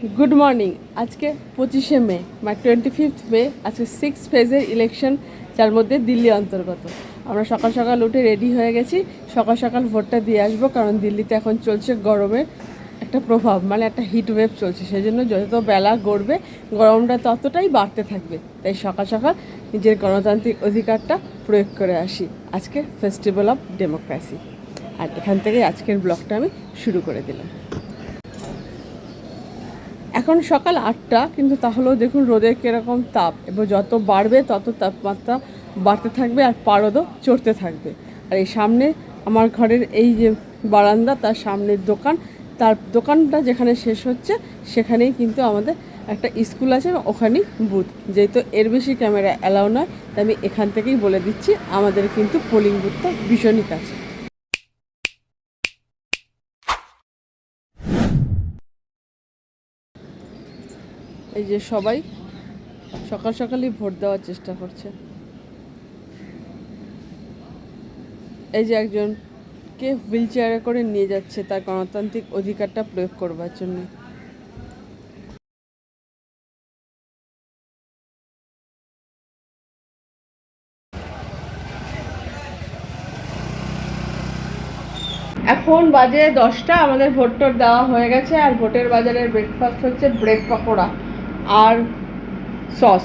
Good morning আজকে পঁচিশে মে মানে টোয়েন্টি ফিফথ মে, আজকে সিক্স ফেজের ইলেকশন যার মধ্যে দিল্লি অন্তর্গত। আমরা সকাল সকাল উঠে রেডি হয়ে গেছি। সকাল সকাল ভোটটা দিয়ে আসব, কারণ দিল্লিতে এখন চলছে গরমের একটা প্রভাব মানে একটা হিট ওয়েভ চলছে। সেই জন্য যত বেলা গড়বে, গরমটা ততটাই বাড়তে থাকবে। তাই সকাল সকাল নিজের গণতান্ত্রিক অধিকারটা প্রয়োগ করে আসি। আজকে ফেস্টিভ্যাল অফ ডেমোক্রেসি আর এখান থেকে আজকের ব্লগটা আমি শুরু করে দিলাম। এখন সকাল আটটা, কিন্তু তাহলেও দেখুন রোদের কীরকম তাপ। এবং যত বাড়বে, তত তাপমাত্রা বাড়তে থাকবে আর পারদও চড়তে থাকবে। আর এই সামনে আমার ঘরের এই যে বারান্দা, তার সামনের দোকান, তার দোকানটা যেখানে শেষ হচ্ছে, সেখানেই কিন্তু আমাদের একটা স্কুল আছে ওখানেই বুথ। যেহেতু এর বেশি ক্যামেরা অ্যালাউ নয়, তাই আমি এখান থেকেই বলে দিচ্ছি, আমাদের কিন্তু পোলিং বুথটা ভীষণই কাছে। এই যে সবাই সকাল সকালই ভোট দেওয়ার চেষ্টা করছে। এই যে একজন কে হুইল চেয়ারে করে নিয়ে যাচ্ছে তার গণতান্ত্রিক অধিকারটা প্রয়োগ করবার জন্য। এখন বাজে দশটা, আমাদের ভোট টোট দেওয়া হয়ে গেছে, আর ভোটের বাজারের ব্রেকফাস্ট হচ্ছে ব্রেড পকোড়া। আর সস।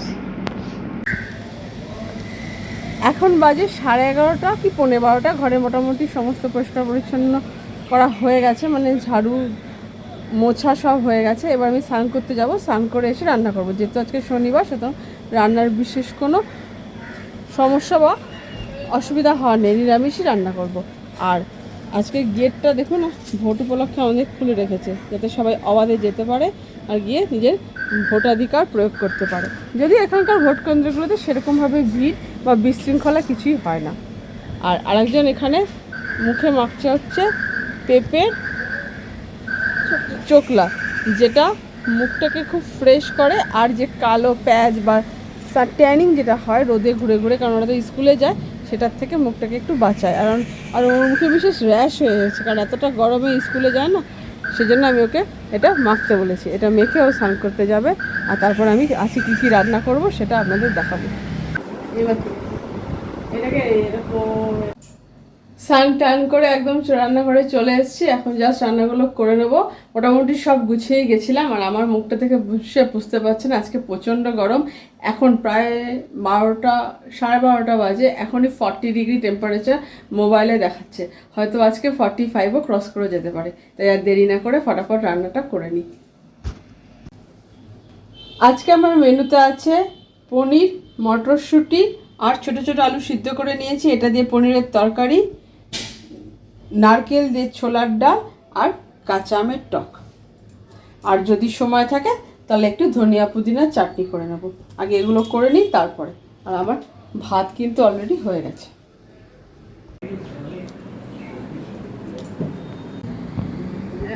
এখন বাজে সাড়ে এগারোটা কি পৌনে বারোটা? ঘরে মোটামুটি সমস্ত পরিষ্কার পরিচ্ছন্ন করা হয়ে গেছে মানে ঝাড়ু মোছা সব হয়ে গেছে। এবার আমি স্নান করতে যাব, স্নান করে এসে রান্না করব। যেহেতু আজকে শনিবার, সুতরাং রান্নার বিশেষ কোনো সমস্যা বা অসুবিধা হওয়া নেই, নিরামিষই রান্না করব। আর আজকে গেটটা দেখুন, ভোট উপলক্ষে অনেক খুলে রেখেছে, যাতে সবাই অবাধে যেতে পারে। আর গিয়ে নিজের ভোটাধিকার প্রয়োগ করতে পারে। যদি এখানকার ভোট কেন্দ্রগুলোতে সেরকমভাবে ভিড় বা বিশৃঙ্খলা কিছুই হয় না। আর আরেকজন এখানে মুখে মাখছে হচ্ছে পেঁপের চোকলা যেটা মুখটাকে খুব ফ্রেশ করে আর যে কালো প্যাচ বা ট্যানিং যেটা হয় রোদে ঘুরে ঘুরে, কারণ ওরা তো স্কুলে যায়, সেটার থেকে মুখটাকে একটু বাঁচায়। কারণ আর ওর মুখে বিশেষ র্যাশ হয়ে গেছে কারণ এতটা গরমে স্কুলে যায় না সেজন্য আমি ওকে এটা মাখতে বলেছি। এটা মেখে ও স্নান করতে যাবে আর তারপর আমি আছি কী কী রান্না করব সেটা আপনাদের দেখাবো। এবার এটাকে এরকম স্নান টান করে একদম রান্নাঘরে চলে এসেছি। এখন জাস্ট রান্নাগুলো করে নেব। মোটামুটি সব গুছিয়ে গেছিলাম আর আমার মুখটা থেকে বুঝে বুঝতে পারছেন, আজকে প্রচণ্ড গরম। এখন প্রায় বারোটা, সাড়ে বারোটা বাজে, এখনই ফর্টি ডিগ্রি টেম্পারেচার মোবাইলে দেখাচ্ছে। হয়তো আজকে ফর্টি ফাইভও ক্রস করে যেতে পারে। তাই আর দেরি না করে ফটাফট রান্নাটা করে নিই। আজকে আমার মেনুতে আছে পনির, মটরশুঁটি আর ছোট ছোট আলু সিদ্ধ করে নিয়েছি। এটা দিয়ে পনিরের তরকারি। নারকেল দিয়ে ছোলার ডাল আর কাঁচা আমের টক। আর যদি সময় থাকে তাহলে একটু ধনিয়া পুদিনার চাটনি করে নেব। আগে এগুলো করে নিই তারপরে। আর আমার ভাত কিন্তু অলরেডি হয়ে গেছে।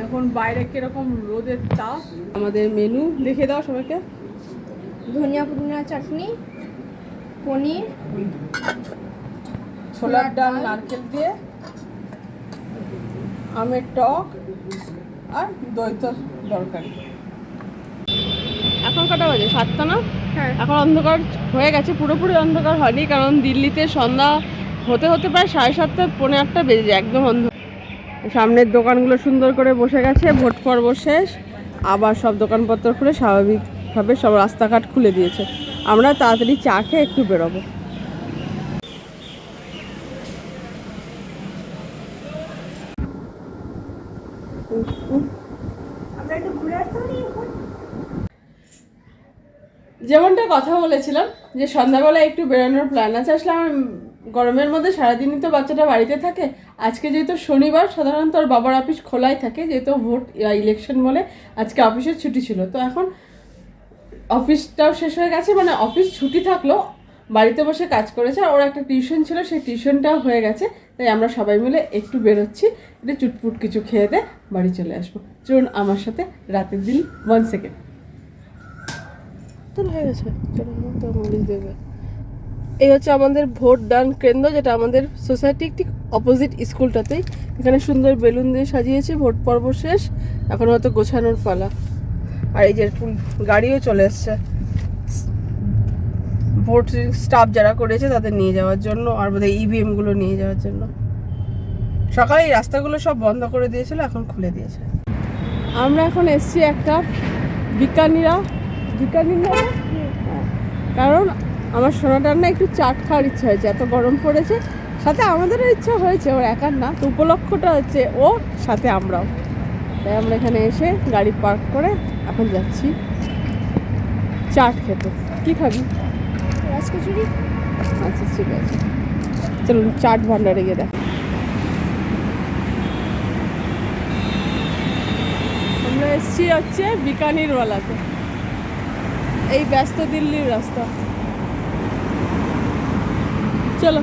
এখন বাইরে কীরকম রোদের তাপ? আমাদের মেনু দেখে দাও সবাইকে। ধনিয়া পুদিনা চাটনি পনির ছোলার ডাল। নারকেল দিয়ে আমের টক আর দইত দরকারি এখন কটা বাজে? সাতটা না? হ্যাঁ। এখন অন্ধকার হয়ে গেছে পুরোপুরি অন্ধকার হয়নি কারণ দিল্লিতে সন্ধ্যা হতে হতে প্রায় সাড়ে সাতটা পৌনে আটটা বেজে যায় একদম অন্ধ সামনের দোকানগুলো সুন্দর করে বসে গেছে ভোট পর্ব শেষ। আবার সব দোকানপত্র খুলে স্বাভাবিকভাবে সব রাস্তাঘাট খুলে দিয়েছে। আমরা তাড়াতাড়ি চা খেয়ে একটু বেরোবো আমরা একটু ঘুরে আসতে পারি এখন যেমনটা কথা বলেছিলাম, যে সন্ধ্যাবেলা একটু বেরোনোর প্ল্যান আছে, আসলে আমার গরমের মধ্যে সারাদিনই তো বাচ্চাটা বাড়িতে থাকে। আজকে যেহেতু শনিবার, সাধারণত ওর বাবার অফিস খোলাই থাকে, যেহেতু ভোট ইলেকশন বলে আজকে অফিসের ছুটি ছিল। তো এখন অফিসটাও শেষ হয়ে গেছে মানে অফিস ছুটি থাকলেও বাড়িতে বসে কাজ করেছে, আর ওর একটা টিউশন ছিল, সেই টিউশনটাও হয়ে গেছে। তাই আমরা সবাই মিলে একটু বেরোচ্ছি, একটু চুটপুট কিছু খেয়ে দে বাড়ি চলে আসব। চলুন আমার সাথে রাতের দিন ওয়ান সেকেন্ড তোর হয়ে গেছে। মরিচ দেবে এই হচ্ছে আমাদের ভোট দান কেন্দ্র, যেটা আমাদের সোসাইটির ঠিক অপোজিট স্কুলটাতেই এখানে সুন্দর বেলুন দিয়ে সাজিয়েছে, ভোট পর্ব শেষ। এখন হয়তো গোছানোর পালা। আর এই যে গাড়িও চলে এসছে। ভোট স্টাফ যারা করেছে তাদের নিয়ে যাওয়ার জন্য, আর বোধহয় ইভিএমগুলো নিয়ে যাওয়ার জন্য। সকালে এই রাস্তাগুলো সব বন্ধ করে দিয়েছিল, এখন খুলে দিয়েছে। আমরা এখন এসছি একটা বিকানিরা বিকানিরা কারণ আমার সোনাটার না একটু চাট খাওয়ার ইচ্ছা হয়েছে এত গরম পড়েছে। সাথে আমাদেরও ইচ্ছা হয়েছে ওর একার না তো উপলক্ষটা হচ্ছে ও সাথে আমরাও। তাই আমরা এখানে এসে গাড়ি পার্ক করে এখন যাচ্ছি চাট খেতে। কি খাবি? রাজকচুরি। আচ্ছা ঠিক আছে। চলুন চাট ভান্ডারে গিয়ে দেখ। আমরা এসছি হচ্ছে বিকানির ওয়ালাতে এই ব্যস্ত দিল্লির রাস্তা। চলো।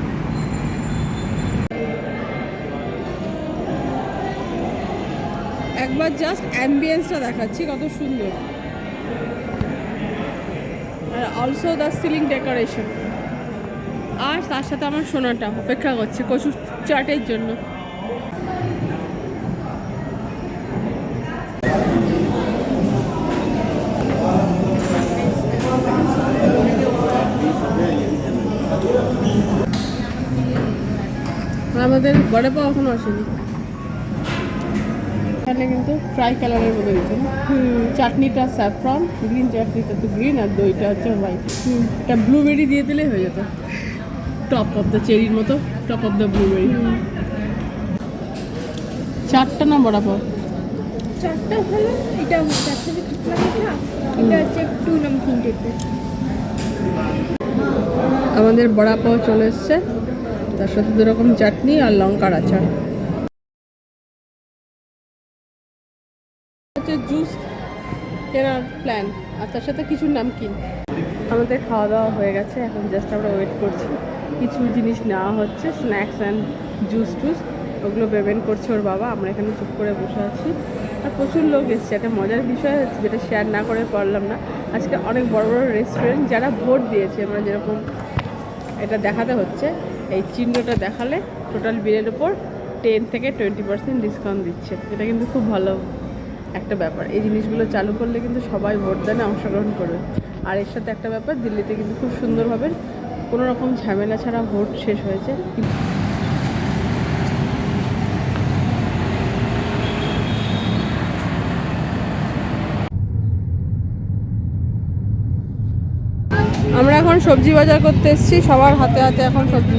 একবার জাস্ট অ্যাম্বিয়েন্সটা দেখাচ্ছি, কত সুন্দর। আর অলসো দ্য সিলিং ডেকোরেশন আর তার সাথে আমার সোনাটা, অপেক্ষা করছে কচুর চাটের জন্য। আমাদের বড় পাওয়া এখনও আসেনি। এখানে কিন্তু ফ্রাই কালারের মধ্যে দিচ্ছে চাটনিটা স্যাফ্রন গ্রিন চাটনিটা তো গ্রিন আর দইটা হচ্ছে হোয়াইট এটা ব্লুবেরি দিয়ে দিলে হয়ে যেত। টপ অফ দ্য চেরির মতো টপ অফ দ্য ব্লুবেরি চারটা না বড়া পাও চারটা ভালো এটা চারটে এটা হচ্ছে একটু নমকিন টাইপের আমাদের বড়া পাও চলে এসছে। তার সাথে দু রকম চাটনি আর লঙ্কার আচার। হচ্ছে জুস কেনার প্ল্যান আর তার সাথে কিছু নামকিন। আমাদের খাওয়া দাওয়া হয়ে গেছে, এখন জাস্ট আমরা ওয়েট করছি। কিছু জিনিস নেওয়া হচ্ছে স্ন্যাক্স অ্যান্ড জুস টুস। ওগুলো পেমেন্ট করছে ওর বাবা, আমরা এখানে চুপ করে বসে আছি। আর প্রচুর লোক এসছে, একটা মজার বিষয় হচ্ছে, যেটা শেয়ার না করে পারলাম না। আজকে অনেক বড় বড় রেস্টুরেন্ট যারা ভোট দিয়েছে, আমরা যেরকম এটা দেখাতে হচ্ছে। এই চিহ্নটা দেখালে টোটাল বিলের উপর টেন থেকে টোয়েন্টি পার্সেন্ট ডিসকাউন্ট দিচ্ছে। এটা কিন্তু খুব ভালো একটা ব্যাপার। এই জিনিসগুলো চালু করলে কিন্তু সবাই ভোট ভোটদানে অংশগ্রহণ করবে। আর এর সাথে একটা ব্যাপার, দিল্লিতে কিন্তু খুব সুন্দরভাবে কোনো রকম ঝামেলা ছাড়া ভোট শেষ হয়েছে আমরা এখন সবজি বাজার করতে এসেছি, সবার হাতে হাতে এখন সবজি।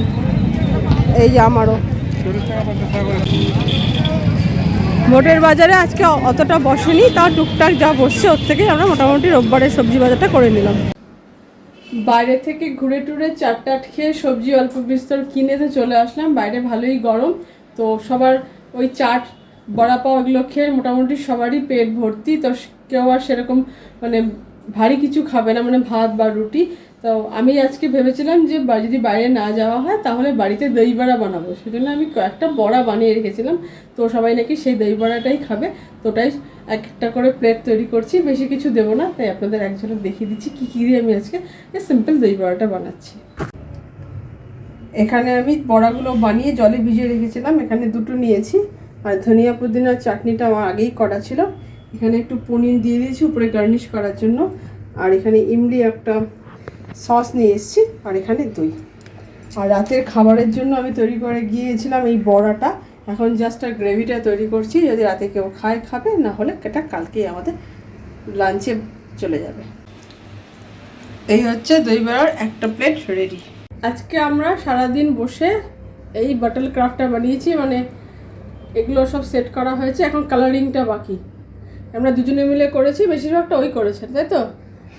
এই যে আমারও। ভোটের বাজারে আজকে অতটা বসেনি তা টুকটাক যা বসছে ওর থেকে আমরা মোটামুটি রোববারের সবজি বাজারটা করে নিলাম। বাইরে থেকে ঘুরে টুরে চাটটাট খেয়ে সবজি অল্প বিস্তর কিনে তো চলে আসলাম, বাইরে ভালোই গরম। তো সবার ওই চাট, বড়া পাও এগুলো খেয়ে মোটামুটি সবারই পেট ভর্তি, তো কেউ আর সেরকম মানে ভারী কিছু খাবে না মানে ভাত বা রুটি। তো আমি আজকে ভেবেছিলাম যে যদি বাইরে না যাওয়া হয়, তাহলে বাড়িতে দই বড়া বানাবো। সেজন্য আমি কয়েকটা বড়া বানিয়ে রেখেছিলাম। তো সবাই নাকি সেই দই বড়াটাই খাবে। তো ওটাই এক একটা করে প্লেট তৈরি করছি। বেশি কিছু দেবো না। তাই আপনাদের এক ঝলক দেখিয়ে দিচ্ছি কী কী দিয়ে আমি আজকে সিম্পল দই বড়াটা বানাচ্ছি। এখানে আমি বড়াগুলো বানিয়ে জলে ভিজিয়ে রেখেছিলাম। এখানে দুটো নিয়েছি। আর ধনিয়া পুদিনার চাটনিটা আমার আগেই করা ছিল। এখানে একটু পনির দিয়ে দিয়েছি, উপরে গার্নিশ করার জন্য। আর এখানে ইমলি একটা সস নিয়ে এসেছি, আর এখানে দই। আর রাতের খাবারের জন্য আমি তৈরি করে গিয়েছিলাম এই বড়াটা। এখন জাস্ট আর গ্রেভিটা তৈরি করছি, যদি রাতে কেউ খায়, খাবে, না হলে এটা কালকেই আমাদের লাঞ্চে চলে যাবে। এই হচ্ছে দই বড়ার একটা প্লেট রেডি আজকে আমরা সারাদিন বসে এই বাটল ক্রাফটটা বানিয়েছি মানে এগুলো সব সেট করা হয়েছে, এখন কালারিংটা বাকি। আমরা দুজনে মিলে করেছি, বেশিরভাগটা ওই করেছে, তাই তো?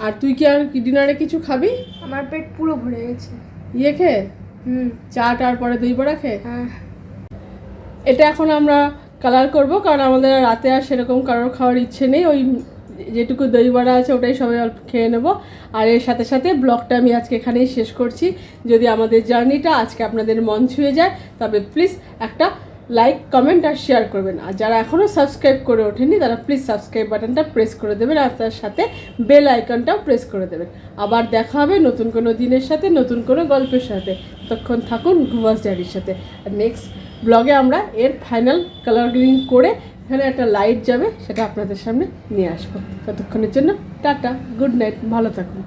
আর তুই কি আর ডিনারে কিছু খাবি? আমার পেট পুরো ভরে গেছে। ইয়ে খেয়ে হুম। চাট আর পরে দই বড়া খেয়ে হ্যাঁ। এটা এখন আমরা কালার করব কারণ আমাদের রাতে আর সেরকম কারোর খাওয়ার ইচ্ছে নেই। ওই যেটুকু দই বড়া আছে ওটাই সবাই অল্প খেয়ে নেব। আর এর সাথে সাথে ব্লগটা আমি আজকে এখানেই শেষ করছি। যদি আমাদের জার্নিটা আজকে আপনাদের মন ছুঁয়ে যায় তবে প্লিজ একটা লাইক কমেন্ট আর শেয়ার করবেন। আর যারা এখনও সাবস্ক্রাইব করে ওঠেনি তারা প্লিজ সাবস্ক্রাইব বাটনটা প্রেস করে দেবেন আর তার সাথে বেল আইকনটাও প্রেস করে দেবেন। আবার দেখা হবে নতুন কোনো দিনের সাথে, নতুন কোনো গল্পের সাথে। ততক্ষণ থাকুন ঘুমাস ডায়েরির সাথে। আর নেক্সট ব্লগে আমরা এর ফাইনাল কালার গ্রিন করে এখানে একটা লাইট যাবে, সেটা আপনাদের সামনে নিয়ে আসব। ততক্ষণের জন্য টাটা গুড নাইট ভালো থাকুন।